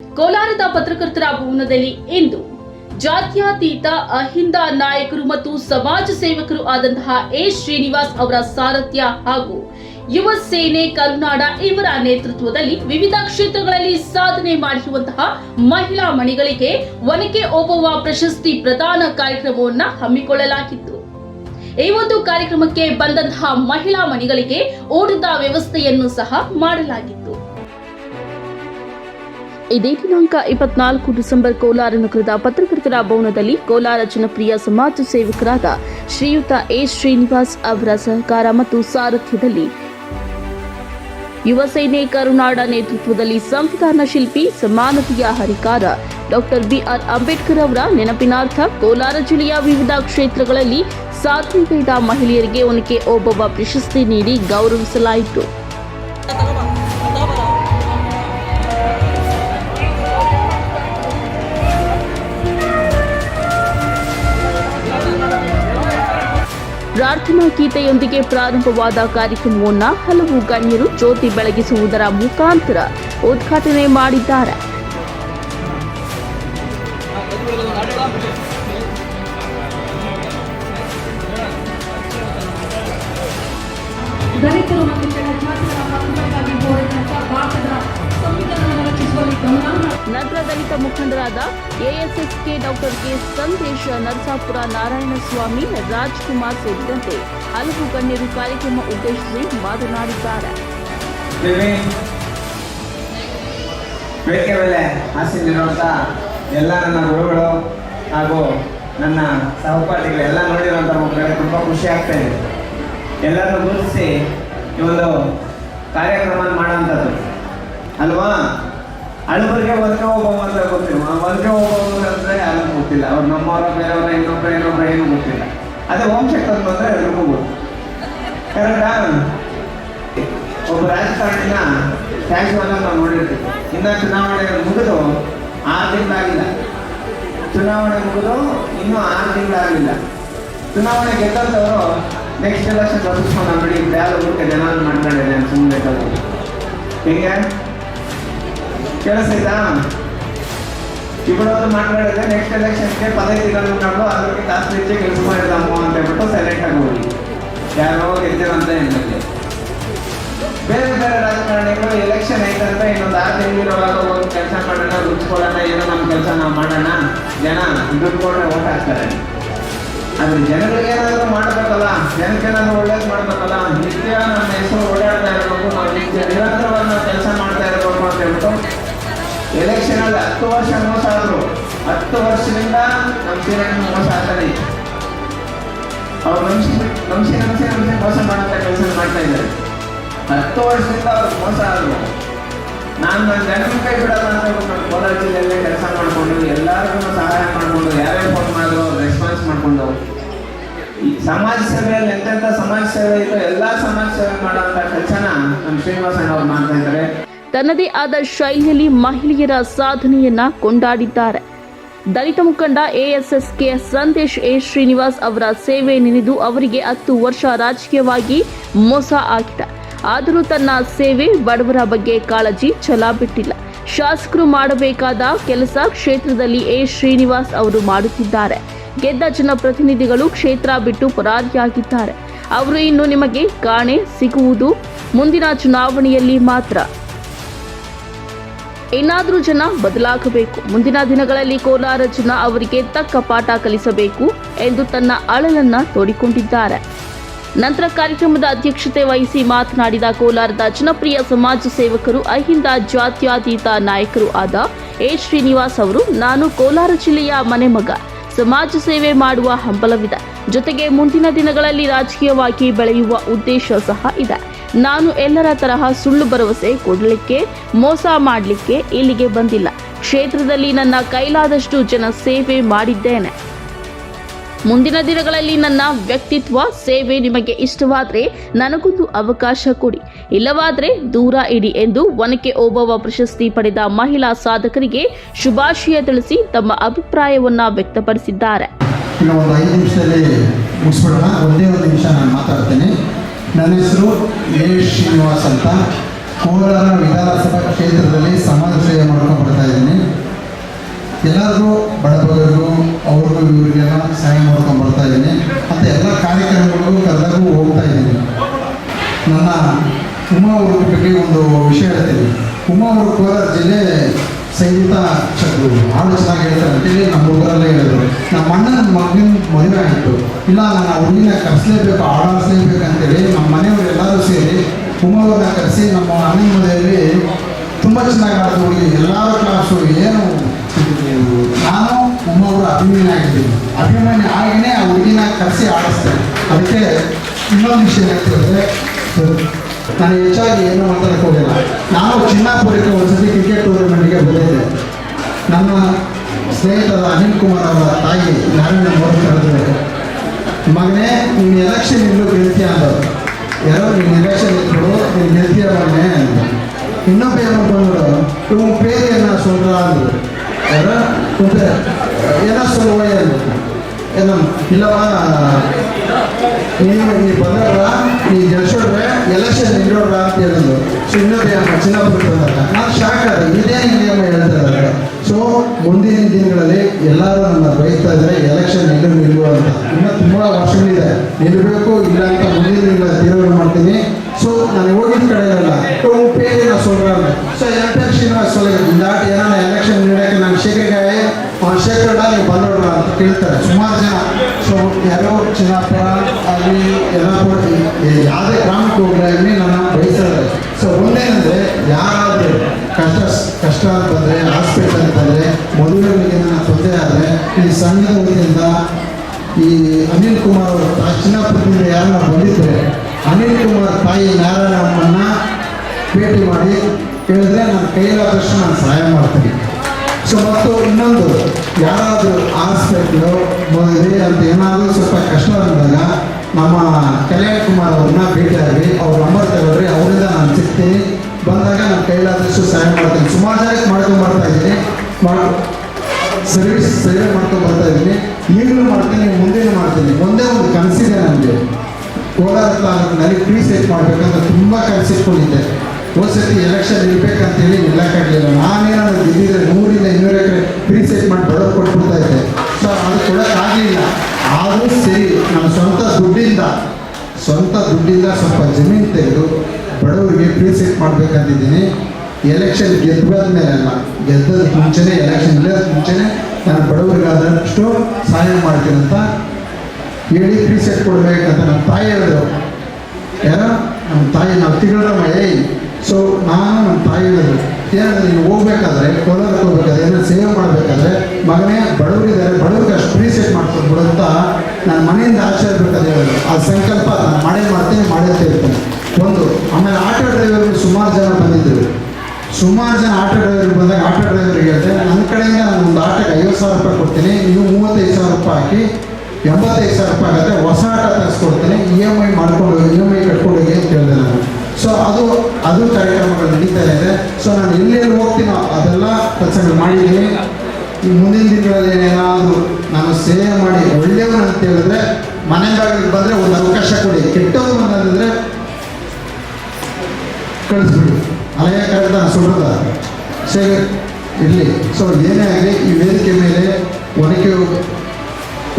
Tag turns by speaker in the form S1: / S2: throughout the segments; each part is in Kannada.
S1: ಕೋಲಾರದ ಪತ್ರಕರ್ತರ ಭವನದಲ್ಲಿ ಇಂದು ಜಾತ್ಯತೀತ ಅಹಿಂದ ನಾಯಕರು ಮತ್ತು ಸಮಾಜ ಸೇವಕರು ಆದಂತಹ ಎ ಶ್ರೀನಿವಾಸ್ ಅವರ ಸಾರಥ್ಯ ಹಾಗೂ ಯುವ ಸೇನೆ ಕರುನಾಡ ಇವರ ನೇತೃತ್ವದಲ್ಲಿ ವಿವಿಧ ಕ್ಷೇತ್ರಗಳಲ್ಲಿ ಸಾಧನೆ ಮಾಡಿರುವಂತಹ ಮಹಿಳಾ ಮಣಿಗಳಿಗೆ ಒನಕೆ ಓಬವ್ವ ಪ್ರಶಸ್ತಿ ಪ್ರದಾನ ಕಾರ್ಯಕ್ರಮವನ್ನ ಹಮ್ಮಿಕೊಳ್ಳಲಾಗಿತ್ತು. ಈ ಒಂದು ಕಾರ್ಯಕ್ರಮಕ್ಕೆ ಬಂದಂತಹ ಮಹಿಳಾ ಮಣಿಗಳಿಗೆ ಊಟದ ವ್ಯವಸ್ಥೆಯನ್ನು ಸಹ ಮಾಡಲಾಗಿತ್ತು. ಇದೇ ದಿನಾಂಕ ಇಪ್ಪತ್ನಾಲ್ಕು ಡಿಸೆಂಬರ್ ಕೋಲಾರ ನಗರದ ಪತ್ರಕರ್ತರ ಭವನದಲ್ಲಿ ಕೋಲಾರ ಜನಪ್ರಿಯ ಸಮಾಜ ಸೇವಕರಾದ ಶ್ರೀಯುತ ಎ. ಶ್ರೀನಿವಾಸ್ ಅವರ ಸಹಕಾರ ಮತ್ತು ಸಾರಥ್ಯದಲ್ಲಿ ಯುವ ಸೇನೆ ಕರುನಾಡ ನೇತೃತ್ವದಲ್ಲಿ ಸಂವಿಧಾನ ಶಿಲ್ಪಿ ಸಮಾನತೆಯ ಹರಿಕಾರ ಡಾಕ್ಟರ್ ಬಿಆರ್ ಅಂಬೇಡ್ಕರ್ ಅವರ ನೆನಪಿನಾರ್ಥ ಕೋಲಾರ ಜಿಲ್ಲೆಯ ವಿವಿಧ ಕ್ಷೇತ್ರಗಳಲ್ಲಿ ಸಾಧನೆಗೈದ ಮಹಿಳೆಯರಿಗೆ ಒನಕೆ ಒಬ್ಬೊಬ್ಬ ಪ್ರಶಸ್ತಿ ನೀಡಿ ಗೌರವಿಸಲಾಯಿತು. ಪ್ರಾರ್ಥನಾ ಗೀತೆಯೊಂದಿಗೆ ಪ್ರಾರಂಭವಾದ ಕಾರ್ಯಕ್ರಮವನ್ನು ಹಲವು ಗಣ್ಯರು ಜ್ಯೋತಿ ಬೆಳಗಿಸುವುದರ ಮುಖಾಂತರ ಉದ್ಘಾಟನೆ ಮಾಡಿದ್ದಾರೆ. ನಂತರ ದಲಿತ ಮುಖಂಡರಾದ ಎಎಸ್ಎಸ್ಕೆ ಡಾಕ್ಟರ್ ಕೆ ಸಂದೇಶ ನರಸಾಪುರ ನಾರಾಯಣಸ್ವಾಮಿ, ರಾಜ್ಕುಮಾರ್ ಸೇರಿದಂತೆ ಹಲವು ಗಣ್ಯರು ಕಾರ್ಯಕ್ರಮ ಉದ್ದೇಶಿಸಿ ಮಾತನಾಡಿದ್ದಾರೆ.
S2: ಬೆಳಗ್ಗೆ ಎಲ್ಲ ನನ್ನ ಗುರುಗಳು ಹಾಗೂ ನನ್ನ ಸಹಪಾಠಿಗಳು ಎಲ್ಲ ನೋಡಿರುವಂಥ ಮಕ್ಕಳಿಗೆ ತುಂಬ ಖುಷಿ ಆಗ್ತಾ ಇದೆ. ಎಲ್ಲರನ್ನು ಗುರುತಿಸಿ ಈ ಒಂದು ಕಾರ್ಯಕ್ರಮ ಮಾಡುವಂಥದ್ದು ಅಲ್ವಾ? ಅಳುಬರಿಗೆ ಒಂದೇ ಹೋಗೋ ಅಂತ ಗೊತ್ತಿಲ್ಲ. ಒಂದೇ ಹೋಗುವ ಅಂದ್ರೆ ಯಾರು ಗೊತ್ತಿಲ್ಲ. ಅವ್ರು ನಮ್ಮವರ ಬೇರೆಯವರ ಇನ್ನೊಬ್ಬರ ಇನ್ನೊಬ್ಬರ ಏನು ಗೊತ್ತಿಲ್ಲ. ಅದೇ ಓಂ ಶಕ್ತಿ ಬಂದ್ರೆ ಎಲ್ರಿಗೂ ಗೊತ್ತು. ಕರೆಕ್ಟಾ ಒಬ್ಬ ರಾಜಕಾರಣಿನ ಟ್ಯಾಕ್ಸ್ ನಾವು ನೋಡಿರ್ತೀವಿ. ಇನ್ನ ಚುನಾವಣೆ ಮುಗಿದು ಆರು ತಿಂಗಳಾಗಿಲ್ಲ ಚುನಾವಣೆ ಮುಗಿದು ಇನ್ನೂ ಆರು ತಿಂಗಳಾಗಿಲ್ಲ ಚುನಾವಣೆ ಗೆದ್ದವರು ನೆಕ್ಸ್ಟ್ ಎಲೆಕ್ಷನ್ ಬದಲಿಸ್ಕೊಂಡು ಬಿಡಿ ಬ್ಯಾಲ್ ಊಟಕ್ಕೆ ಜನ ನಾನು ಸುಮ್ಮನೆ ಹಿಂಗೆ? ಕೇಳಿಸ್ತಾ ಇಬ್ಬರವರು ಮಾತಾಡಿದ್ರೆ ನೆಕ್ಸ್ಟ್ ಎಲೆಕ್ಷನ್ಗೆ ದಿನ ನಾವು ಅದಕ್ಕೆ ಜಾಸ್ತಿ ಹೆಚ್ಚು ಕೆಲಸ ಮಾಡಿದಮ್ಮ ಅಂತ ಹೇಳ್ಬಿಟ್ಟು ಸೈಲೆಂಟ್ ಆಗಿ ಹೋಗಿ. ಯಾರೋ ಗೆದ್ದಿರಂತ ಹೆಣ್ಣಲ್ಲಿ ಬೇರೆ ಬೇರೆ ರಾಜಕಾರಣಿಗಳು ಎಲೆಕ್ಷನ್ ಐತಂತ ಇನ್ನೊಂದು ಆರು ತಿಂಗಳಿರುವಾಗ ಒಂದು ಕೆಲಸ ಮಾಡೋಣ ರುಚಿಕೊಳ್ಳೋಣ ಏನೋ ನಮ್ಮ ಕೆಲಸ ನಾವು ಮಾಡೋಣ, ಜನ ದುಡ್ಡು ಕೊಟ್ಟರೆ ಓಟ್ ಹಾಕ್ತಾರೆ. ಆದ್ರೆ ಜನಗಳಿಗೆ ಏನಾದರೂ ಮಾಡಬೇಕಲ್ಲ ಜನಕ್ಕೆ ಏನಾದರೂ ಒಳ್ಳೇದು ಮಾಡಬೇಕಲ್ಲ, ನಿತ್ಯ ನಮ್ಮ ಹೆಸರು ಓಡಾಡ್ತಾ ಇರಬೇಕು, ನಾವು ನಿತ್ಯ ನಿರಂತರವಾಗಿ ನಾವು ಕೆಲಸ ಮಾಡ್ತಾ ಇರಬೇಕು ಅಂತ ಹೇಳ್ಬಿಟ್ಟು ಎಲೆಕ್ಷನ್ ಅಲ್ಲಿ, ಹತ್ತು ವರ್ಷ ಮೋಸ ಆದ್ರು ಹತ್ತು ವರ್ಷದಿಂದ ನಮ್ಮ ಸೀರೆಯನ್ನು ಮೋಸ ಆಗ್ತಾನೆ. ಅವ್ರು ಮನುಷ್ಯ ನಂಬಿಸಿ ನಂಬಿಸಿ ನಂಬಿಸಿ ಮೋಸ ಮಾಡೋಂಥ ಕೆಲಸ ಮಾಡ್ತಾ ಇದ್ದಾರೆ. ಹತ್ತು ವರ್ಷದಿಂದ ಅವ್ರು ಮೋಸ ಆದ್ರು. ನಾನು ನನ್ನ ಜನನ ಕೈ ಬಿಡಲ್ಲ ಅಂತ ಕೋಲಾರ ಜಿಲ್ಲೆಯಲ್ಲೇ ಕೆಲಸ ಮಾಡಿಕೊಂಡು, ಎಲ್ಲರಿಗೂ ಸಹಾಯ ಮಾಡಿಕೊಂಡು, ಯಾರ್ಯಾರು ಫೋನ್ ಮಾಡಿದ್ರು, ಅವ್ರು ರೆಸ್ಪಾನ್ಸ್ ಮಾಡಿಕೊಂಡು. ಈ ಸಮಾಜ ಸೇವೆಯಲ್ಲಿ ಎಂತೆಂಥ ಸಮಾಜ ಸೇವೆ ಇತ್ತು ಎಲ್ಲ ಸಮಾಜ ಸೇವೆ ಮಾಡೋಂಥ ಕೆಲಸನ ನಮ್ಮ ಶ್ರೀನಿವಾಸ ಅಣ್ಣವ್ರು ಮಾಡ್ತಾ ಇದ್ದಾರೆ.
S1: ತನ್ನದೇ ಆದ ಶೈಲಿಯಲ್ಲಿ ಮಹಿಳೆಯರ ಸಾಧನೆಯನ್ನ ಕೊಂಡಾಡಿದ್ದಾರೆ. ದಲಿತ ಮುಖಂಡ ಎಎಸ್ಎಸ್ಕೆ ಸಂದೇಶ್ ಎ. ಶ್ರೀನಿವಾಸ್ ಅವರ ಸೇವೆ ನೆನೆದು ಅವರಿಗೆ ಹತ್ತು ವರ್ಷ ರಾಜಕೀಯವಾಗಿ ಮೋಸ ಆಗಿದೆ ಆದರೂ ತನ್ನ ಸೇವೆ ಬಡವರ ಬಗ್ಗೆ ಕಾಳಜಿ ಛಲ ಬಿಟ್ಟಿಲ್ಲ ಶಾಸಕರು ಮಾಡಬೇಕಾದ ಕೆಲಸ ಕ್ಷೇತ್ರದಲ್ಲಿ ಎ. ಶ್ರೀನಿವಾಸ್ ಅವರು ಮಾಡುತ್ತಿದ್ದಾರೆ. ಗೆದ್ದ ಜನಪ್ರತಿನಿಧಿಗಳು ಕ್ಷೇತ್ರ ಬಿಟ್ಟು ಪರಾರಿಯಾಗಿದ್ದಾರೆ. ಅವರು ಇನ್ನು ನಿಮಗೆ ಕಾಣೆ ಸಿಗುವುದು ಮುಂದಿನ ಚುನಾವಣೆಯಲ್ಲಿ ಮಾತ್ರ. ಇನ್ನಾದರೂ ಜನ ಬದಲಾಗಬೇಕು. ಮುಂದಿನ ದಿನಗಳಲ್ಲಿ ಕೋಲಾರ ಜನ ಅವರಿಗೆ ತಕ್ಕ ಪಾಠ ಕಲಿಸಬೇಕು ಎಂದು ತನ್ನ ಅಳಲನ್ನ ತೋಡಿಕೊಂಡಿದ್ದಾರೆ. ನಂತರ ಕಾರ್ಯಕ್ರಮದ ಅಧ್ಯಕ್ಷತೆ ವಹಿಸಿ ಮಾತನಾಡಿದ ಕೋಲಾರದ ಜನಪ್ರಿಯ ಸಮಾಜ ಸೇವಕರು, ಅಹಿಂದ ಜಾತ್ಯಾತೀತ ನಾಯಕರು ಆದ ಎ. ಶ್ರೀನಿವಾಸ್ ಅವರು, ನಾನು ಕೋಲಾರ ಜಿಲ್ಲೆಯ ಮನೆ ಮಗ. ಸಮಾಜ ಸೇವೆ ಮಾಡುವ ಹಂಬಲವಿದೆ. ಜೊತೆಗೆ ಮುಂದಿನ ದಿನಗಳಲ್ಲಿ ರಾಜಕೀಯವಾಗಿ ಬೆಳೆಯುವ ಉದ್ದೇಶ ಸಹ ಇದೆ. ನಾನು ಎಲ್ಲರ ತರಹ ಸುಳ್ಳು ಭರವಸೆ ಕೊಡಲಿಕ್ಕೆ, ಮೋಸ ಮಾಡಲಿಕ್ಕೆ ಇಲ್ಲಿಗೆ ಬಂದಿಲ್ಲ. ಕ್ಷೇತ್ರದಲ್ಲಿ ನನ್ನ ಕೈಲಾದಷ್ಟು ಜನ ಸೇವೆ ಮಾಡಿದ್ದೇನೆ. ಮುಂದಿನ ದಿನಗಳಲ್ಲಿ ನನ್ನ ವ್ಯಕ್ತಿತ್ವ ಸೇವೆ ನಿಮಗೆ ಇಷ್ಟವಾದರೆ ನನಗೊಂದು ಅವಕಾಶ ಕೊಡಿ. ಇಲ್ಲವಾದರೆ ದೂರ ಇಡಿ ಎಂದು ಒನಕೆ ಓಬವ್ವ ಪ್ರಶಸ್ತಿ ಪಡೆದ ಮಹಿಳಾ ಸಾಧಕರಿಗೆ ಶುಭಾಶಯ ತಿಳಿಸಿ ತಮ್ಮ ಅಭಿಪ್ರಾಯವನ್ನ ವ್ಯಕ್ತಪಡಿಸಿದ್ದಾರೆ.
S3: ಒಂದೇ ಒಂದು ನಿಮಿಷ ನಾನು ಮಾತಾಡ್ತೇನೆ. ನನ್ನ ಹೆಸರು ಎ ಶ್ರೀನಿವಾಸ್ ಅಂತ. ಕೋಲಾರ ವಿಧಾನಸಭಾ ಕ್ಷೇತ್ರದಲ್ಲಿ ಸಮಾಜ ಸೇವೆ ಮಾಡ್ಕೊಂಡು ಬರ್ತಾ ಇದ್ದೀನಿ. ಎಲ್ಲರಿಗೂ ಬಡಬಗರಿಗೂ ಅವ್ರಿಗೂ, ಇವ್ರಿಗೆಲ್ಲ ಸಹಾಯ ಮಾಡ್ಕೊಂಡು ಬರ್ತಾ ಇದ್ದೀನಿ. ಮತ್ತು ಎಲ್ಲ ಕಾರ್ಯಕ್ರಮಗಳಿಗೂ ಕರೆದಾಗೂ ಹೋಗ್ತಾ ಇದ್ದೀನಿ. ನನ್ನ ಉಮಾ ಅವ್ರ ಬಗ್ಗೆ ಒಂದು ವಿಷಯ ಹೇಳ್ತೀನಿ. ಉಮಾ ಕೋಲಾರ ಜಿಲ್ಲೆ ಸಂಗೀತ ಹಾಡು ಚೆನ್ನಾಗಿ ಹೇಳ್ತಾರೆ ಅಂತೇಳಿ ನಮ್ಮ ಊರಲ್ಲೇ ಹೇಳಿದ್ರು, ನಮ್ಮ ಅಣ್ಣನ ಮಗನ ಮದುವೆ ಆಗಿತ್ತು ಇಲ್ಲ, ನಾನು ಆ ಹುಡುಗಿನ ಕರೆಸಲೇಬೇಕು ಆಡಾಡಿಸ್ಲೇಬೇಕು ಅಂತೇಳಿ ನಮ್ಮ ಮನೆಯವರು ಎಲ್ಲರೂ ಸೇರಿ ಉಮಾ ಅವ್ರನ್ನ ಕರೆಸಿ ನಮ್ಮ ಅಣ್ಣನ ಮದುವೆಯಲ್ಲಿ ತುಂಬ ಚೆನ್ನಾಗಿ ಆಡಿದ ಹುಡುಗಿ ಎಲ್ಲರ ಕ್ಲಾಸು ಏನು ನಾನು ಉಮಾ ಅವರ ಅಭಿಮಾನಿ ಆಗಿದ್ದೀನಿ. ಅಭಿಮಾನಿ ಆಗಿನೇ ಆ ಹುಡುಗಿನ ಕರೆಸಿ ಆಡಿಸ್ತೇನೆ ಅದಕ್ಕೆ ಇನ್ನೊಂದು ವಿಷಯ ಹೇಳ್ತಿದ್ರೆ ನಾನು ಹೆಚ್ಚಾಗಿ ಏನು ಮಾತಾಡಕ್ಕೆ ಹೋಗಿಲ್ಲ. ನಾನು ಚಿನ್ನಾಪುರಕ್ಕೆ ಒಂದ್ಸತಿ ಕ್ರಿಕೆಟ್ ಟೂರ್ನಮೆಂಟ್ಗೆ ಬಂದಿದ್ದೆ ನಮ್ಮ ಸ್ನೇಹಿತರ ಅನಿಲ್ ಕುಮಾರ್ ಅವರ ತಾಯಿ ನಾರಾಯಣ ಮೋದಿ ಕರೆದ್ರು ಮಗನೇ, ನೀನು ಎಲೆಕ್ಷನ್ ಇಲ್ಲೂ ಗೆಲ್ತೀಯ ಅಂದರು ಯಾರೋ ನೀನು ಎಲೆಕ್ಷನ್ ಇದ್ದರು ನೀನು ಗೆಲ್ತೀಯ ಮಗನೇ ಅಂದ ಇನ್ನೊಬ್ಬ ಏನಂತಂದ್ರು ಇವ್ ಪೇರಿಯನ್ನ ಸೊಲ್ರ ಅಂದರು. ಯಾರೋ? ಏನ ಸೊಲ್ವ ಅಂದರು. ಏನ ಇಲ್ಲವ ನೀನು ನೀ ಬಂದ್ರ ನೀ ಗೆಲ್ಸೋಡ್ರೆ ಎಲೆಕ್ಷನ್ ಇಲ್ಲೋಡ್ರ ಅಂತ ಹೇಳಿದ್ರು. ಸೊ ಇನ್ನೊಬ್ಬ ಚಿನ್ನಪ್ಪ ನಾನು ಶಾಕ್ ಅದ ಇದೇನು ಮುಂದಿನ ದಿನಗಳಲ್ಲಿ ಎಲ್ಲರೂ ನನ್ನ ಬಯಸ್ತಾ ಇದ್ದಾರೆ ಎಲೆಕ್ಷನ್ ನಿಲ್ಲು ನಿಲ್ಲುವ ಅಂತ ಇನ್ನೂ ತುಂಬ ವರ್ಷಗಳಿದೆ ನಿಲ್ಲಬೇಕು ಇಲ್ಲ ಅಂತ ಮುಂದಿನ ದಿನಗಳ ತೀರ್ಮಾನ ಮಾಡ್ತೀನಿ ಸೊ ನಾನು ಹೋಗಿದ್ದ ಕಡೆ ಇರಲ್ಲ ಪೇರು ನಾ சொல்றாங்க ಸೊ ಎಂ ಪಿ ಶ್ರೀನಿವಾಸ್ சொல்லுங்க இந்த ஆட்டு ஏன்னா நான் ಎಲೆಕ್ಷನ್ ನೀಡಕ್ಕೆ ನಾನು ಶೇಖರ್ಗಾಯ ಅವ್ನು ಶೇಖರ್ಡ ನೀವು ಬಂದೋಡ್ರ ಅಂತ ಕೇಳ್ತಾರೆ ಸುಮಾರು ಜನ ಸೊ ಯಾರೋ ಚಿನ್ನಾಪುರ ಅಲ್ಲಿ ಯಲ್ಲಾಪುರ ಈ- ಯಾವುದೇ ಗ್ರಾಮಕ್ಕೆ ಹೋಗ್ಲಿ ನನ್ನ ಬಯಸ್ತಾರೆ ಸೊ ಒಂದೇನಂದ್ರೆ ಯಾರಾದರೂ ಕಷ್ಟ ಕಷ್ಟ ಅಂತ ಬಂದರೆ ಹಾಸ್ಪಿಟಲ್ ಅಂತ ಬಂದರೆ, ಮದುವೆಗಳಿಗೆ ತೊಂದರೆ ಆದರೆ, ಈ ಸಣ್ಣ ಈ ಅನಿಲ್ ಕುಮಾರ್ ಅವರು ಪ್ರಾಚೀನ ಚಿನ್ನಾಪುರದಿಂದ ಯಾರನ್ನ ಬಂದಿದ್ದರೆ ಅನಿಲ್ ಕುಮಾರ್ ತಾಯಿ ನಾರಾಯಣಮ್ಮನ್ನ ಭೇಟಿ ಮಾಡಿ ಹೇಳಿದ್ರೆ ನನ್ನ ಕೈಲಾದಷ್ಟು ನಾನು ಸಹಾಯ ಮಾಡ್ತೀನಿ. ಸೊ ಮತ್ತು ಇನ್ನೊಂದು, ಯಾರಾದರೂ ಹಾಸ್ಪಿಟ್ಲು ಮದುವೆ ಅಂತ ಏನಾದರೂ ಸ್ವಲ್ಪ ಕಷ್ಟ ಬಂದಾಗ ನಮ್ಮ ಕಲ್ಯಾಣ್ ಕುಮಾರ್ ಅವ್ರನ್ನ ಭೇಟಿಯಾಗಿ ಅವ್ರ ನಂಬರ್ ತಗೊಳ್ರಿ ಅವರಿಂದ ನಾನು ಸಿಗ್ತೀನಿ. ಬಂದಾಗ ನಾನು ಕೈಲಾದಷ್ಟು ಸಹಾಯ ಮಾಡ್ತೀನಿ. ಸುಮಾರು ಜನಕ್ಕೆ ಮಾಡ್ಕೊಂಡು ಬರ್ತಾ ಇದ್ದೀನಿ. ಸರ್ವಿಸ್ ಸೇವೆ ಮಾಡ್ಕೊಂಡು ಬರ್ತಾ ಇದ್ದೀನಿ. ಈಗಲೂ ಮಾಡ್ತೀನಿ ಮುಂದೇನು ಮಾಡ್ತೀನಿ. ಒಂದೇ ಒಂದು ಕನಸಿದೆ ನನಗೆ. ಕೋಲಾರ ನನಗೆ ಫ್ರೀ ಸೆಟ್ ಮಾಡಬೇಕಂತ ತುಂಬ ಕನಸಿಟ್ಕೊಂಡಿದ್ದೆ. ಹೋದ ಸತಿ ಎಲೆಕ್ಷನ್ ಇರ್ಬೇಕಂತೇಳಿ ನಿಲ್ಲಕ್ಕಾಗಲಿಲ್ಲ ನಾನೇನಾದ್ರು ಗೆದ್ದಿದ್ರೆ ನೂರಿಂದ ಇನ್ನೂರು ಎಕರೆ ಫ್ರೀ ಸೆಟ್ ಮಾಡಿ ಬಡವ್ರು ಕೊಟ್ಬಿಡ್ತಾ ಇದ್ದೆ. ಸೊ ಅದು ಕೊಡೋಕ್ಕಾಗಲಿಲ್ಲ ಆದರೂ ಸರಿ, ನನ್ನ ಸ್ವಂತ ದುಡ್ಡಿಂದ ಸ್ವಂತ ದುಡ್ಡಿಂದ ಸ್ವಲ್ಪ ಜಮೀನು ತೆಗೆದು ಬಡವರಿಗೆ ಫ್ರೀ ಸೀಟ್ ಮಾಡ್ಬೇಕಂತಿದ್ದೀನಿ. ಎಲೆಕ್ಷನ್ ಗೆದ್ದ ಮೇಲೆ ಅಲ್ಲ ಗೆದ್ದದ ಮುಂಚೆನೇ ಎಲೆಕ್ಷನ್ ಇಲ್ಲದ ಮುಂಚೆನೇ ನಾನು ಬಡವರಿಗಾದಷ್ಟು ಸಹಾಯ ಮಾಡ್ತೀನಿ ಅಂತ ಹೇಳಿ ಫ್ರೀ ಸೆಟ್ ಕೊಡ್ಬೇಕಂತ ನಮ್ಮ ತಾಯಿ ಹೇಳಿದ್ರು. ಯಾರೋ? ನಮ್ಮ ತಾಯಿ, ನಾವು ತಿಗಳಮ್ಮ, ಏಯ್! ಸೊ ನಾನು ನಮ್ಮ ತಾಯಿ ಹೇಳಿದ್ರು, ಏನಾದ್ರೆ ನೀವು ಹೋಗ್ಬೇಕಾದ್ರೆ, ಕೋಲಾರಕ್ಕೆ ಹೋಗ್ಬೇಕಾದ್ರೆ, ಏನಾದ್ರು ಸೇವೆ ಮಾಡಬೇಕಾದ್ರೆ, ಮಗನೇ ಬಡವರಿದ್ದಾರೆ, ಬಡವ್ರಿಗೆ ಅಷ್ಟು ಫ್ರೀ ಸೆಟ್ ಮಾಡ್ಕೊಟ್ಬಿಡು ಅಂತ ನಾನು ಮನೆಯಿಂದ ಆಚೆ ಇರ್ಬೇಕಾದ್ರೆ ಹೇಳಿದ್ರು. ಆ ಸಂಕಲ್ಪ ನಾನು ಮಾಡೇ ಮಾಡ್ತೀನಿ, ಮಾಡೇ ಇರ್ತೀನಿ ಒಂದು ಆಮೇಲೆ ಆಟೋ ಡ್ರೈವರ್ಗಳು ಸುಮಾರು ಜನ ಬಂದಿದ್ದರು ಸುಮಾರು ಜನ ಆಟೋ ಡ್ರೈವರ್ ಬಂದಾಗ ಆಟೋ ಡ್ರೈವರ್ಗೆ ಹೇಳಿದೆ ನನ್ನ ಕಡೆಯಿಂದ ನಾನು ಒಂದು ಆಟಕ್ಕೆ ಐವತ್ತು ಸಾವಿರ ರೂಪಾಯಿ ಕೊಡ್ತೀನಿ, ನೀವು ಮೂವತ್ತೈದು ಸಾವಿರ ರೂಪಾಯಿ ಹಾಕಿ, ಎಂಬತ್ತೈದು ಸಾವಿರ ರೂಪಾಯಿ ಆಗುತ್ತೆ, ಹೊಸ ಆಟೋ ತರಿಸ್ಕೊಡ್ತೀನಿ ಇ ಎಂ ಐ ಮಾಡ್ಕೊಂಡು ಇ ಎಂ ಐ ಕಟ್ಕೊಂಡು ಹೋಗಿ ಅಂತ ಹೇಳಿದೆ ನಾನು. ಸೊ ಅದು ಅದು ಕಾರ್ಯಕ್ರಮಗಳು ನಡೀತಾ ಇದೆ. ಸೊ ನಾನು ಎಲ್ಲೆಲ್ಲಿ ಹೋಗ್ತೀನೋ ಅದೆಲ್ಲ ಕೆಲಸಗಳು ಮಾಡಿದ್ದೀನಿ. ಈ ಮುಂದಿನ ದಿನಗಳಲ್ಲಿ ಏನೇನಾದರೂ ಸರಿ ಇರಲಿ. ಸೊ ಏನೇ ಆಗಲಿ, ಈ ವೇದಿಕೆ ಮೇಲೆ ಒನಕೆ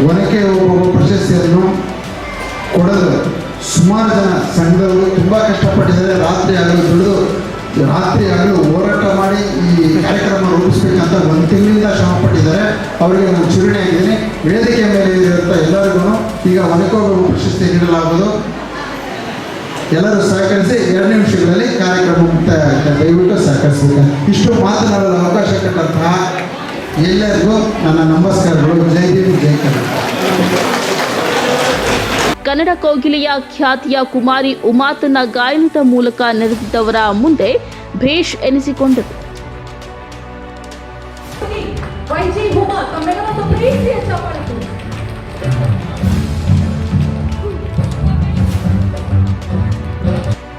S3: ಒನಕೆ ಹೋಗುವ ಪ್ರಶಸ್ತಿಯನ್ನು ಕೊಡಲು ಸುಮಾರು ಜನ ಸಂಘದವರು ತುಂಬ ಕಷ್ಟಪಟ್ಟಿದ್ದಾರೆ. ರಾತ್ರಿ ಆಗಲು ದುಡಿದು, ರಾತ್ರಿ ಆಗಲು ಹೋರಾಟ ಮಾಡಿ ಈ ಕಾರ್ಯಕ್ರಮ ರೂಪಿಸ್ಬೇಕಂತ ಒಂದು ತಿಂಗಳಿಂದ ಶ್ರಮಪಟ್ಟಿದ್ದಾರೆ. ಅವರಿಗೆ ನಾನು ಚಿರುಣಿ ಆಗಿದ್ದೀನಿ ವೇದಿಕೆ ಮೇಲೆ ಇರುವಂಥ ಎಲ್ಲರಿಗೂ ಈಗ ಒನಕೆ ಹೋಗುವ ಪ್ರಶಸ್ತಿ ನೀಡಲಾಗುವುದು. ಎಲ್ಲರೂ ಸಹಕರಿಸಿ ಎರಡು ನಿಮಿಷಗಳಲ್ಲಿ ಕಾರ್ಯಕ್ರಮ ಮುಕ್ತಾಯ ದಯವಿಟ್ಟು ಸಹಕರಿಸಬೇಕು. ಇಷ್ಟು ಮಾತನಾಡಲು ಅವಕಾಶ ಕೊಟ್ಟಂತಹ ಎಲ್ಲರಿಗೂ ನನ್ನ ನಮಸ್ಕಾರಗಳು. ಜೈ ಭೀಮ್ ಜೈ ಕನ್ನಡ.
S1: ಕನ್ನಡ ಕೋಗಿಲೆಯ ಖ್ಯಾತಿಯ ಕುಮಾರಿ ಉಮಾತನ ಗಾಯನದ ಮೂಲಕ ನೆರೆದಿದ್ದವರ ಮುಂದೆ ಭೇಷ್ ಎನಿಸಿಕೊಂಡರು.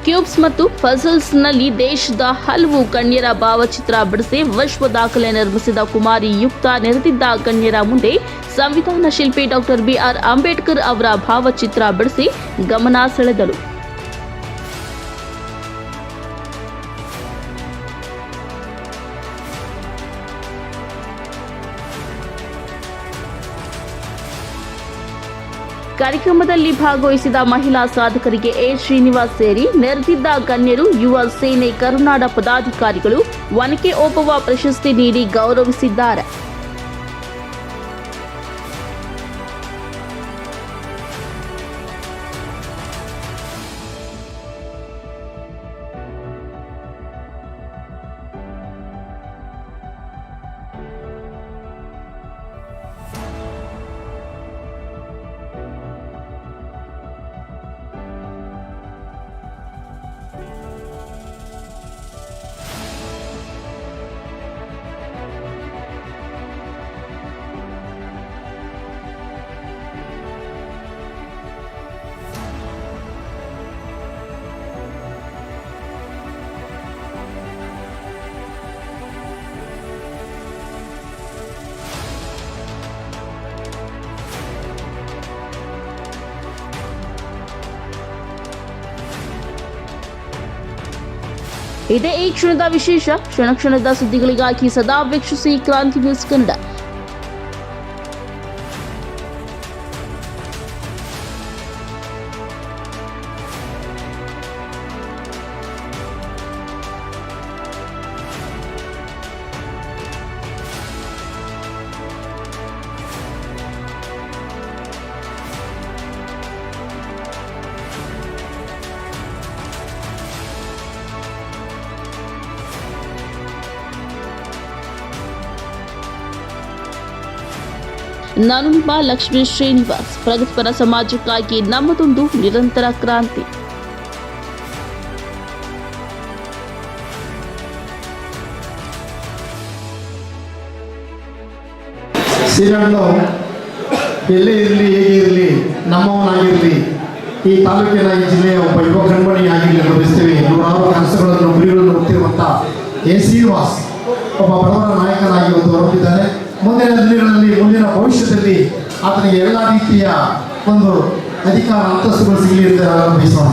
S1: ಕ್ಯೂಬ್ಸ್ ಮತ್ತು ಫಸಲ್ಸ್ನಲ್ಲಿ ದೇಶದ ಹಲವು ಗಣ್ಯರ ಭಾವಚಿತ್ರ ಬಿಡಿಸಿ ವಿಶ್ವ ದಾಖಲೆ ನಿರ್ಮಿಸಿದ ಕುಮಾರಿ ಯುಕ್ತ ನೆರೆದಿದ್ದ ಗಣ್ಯರ ಮುಂದೆ ಸಂವಿಧಾನ ಶಿಲ್ಪಿ ಡಾಕ್ಟರ್ ಬಿಆರ್ ಅಂಬೇಡ್ಕರ್ ಅವರ ಭಾವಚಿತ್ರ ಬಿಡಿಸಿ ಗಮನ ಸೆಳೆದರು. ಕಾರ್ಯಕ್ರಮದಲ್ಲಿ ಭಾಗವಹಿಸಿದ ಮಹಿಳಾ ಸಾಧಕರಿಗೆ ಎ ಶ್ರೀನಿವಾಸ್ ಸೇರಿ ನೆರೆದಿದ್ದ ಗಣ್ಯರು, ಯುವ ಸೇನೆ, ಕರುನಾಡ ಪದಾಧಿಕಾರಿಗಳು, ಒನಕೆ ಓಬವ್ವ ಪ್ರಶಸ್ತಿ ನೀಡಿ ಗೌರವಿಸಿದ್ದಾರೆ. ಇದೇ ಈ ಕ್ಷಣದ ವಿಶೇಷ ಕ್ಷಣ ಕ್ಷಣದ ಸುದ್ದಿಗಳಿಗಾಗಿ ಸದಾ ವೀಕ್ಷಿಸಿ ಕ್ರಾಂತಿ ನ್ಯೂಸ್ ಕನ್ನಡ. ನಾನು ನಿಮ್ಮ ಲಕ್ಷ್ಮೀ ಶ್ರೀನಿವಾಸ್. ಪ್ರಗತಿಪರ ಸಮಾಜಕ್ಕಾಗಿ ನಮ್ಮದೊಂದು ನಿರಂತರ ಕ್ರಾಂತಿ.
S3: ಶ್ರೀರಂಗು ಎಲ್ಲೇ ಇರಲಿ, ಹೇಗೆ ಇರಲಿ, ನಮ್ಮವನಾಗಿರಲಿ, ಈ ತಾಲೂಕಿನ ಈ ಜಿಲ್ಲೆಯ ಒಬ್ಬ ಯುವ ಕಣ್ಮಣಿಯಾಗಿರಲಿ ಗಮನಿಸ್ತೇವೆ ನೂರಾರು ಕನಸುಗಳನ್ನು ಗುರಿಗಳನ್ನು ಹೊತ್ತಿರುವಂಥ ಎ ಶ್ರೀನಿವಾಸ್, ಒಬ್ಬ ಬಡವರ ನಾಯಕನಾಗಿ ಒಂದು ಹೊರಟಿದ್ದಾರೆ ಮುಂದಿನ ದಿನಗಳಲ್ಲಿ ಮುಂದಿನ ಭವಿಷ್ಯದಲ್ಲಿ ಆತನಿಗೆ ಎಲ್ಲ ರೀತಿಯ ಒಂದು ಅಧಿಕಾರ ಅಂತಸ್ತುಗಳು ಸಿಗಲಿ ಅಂತ ಆರಂಭಿಸೋಣ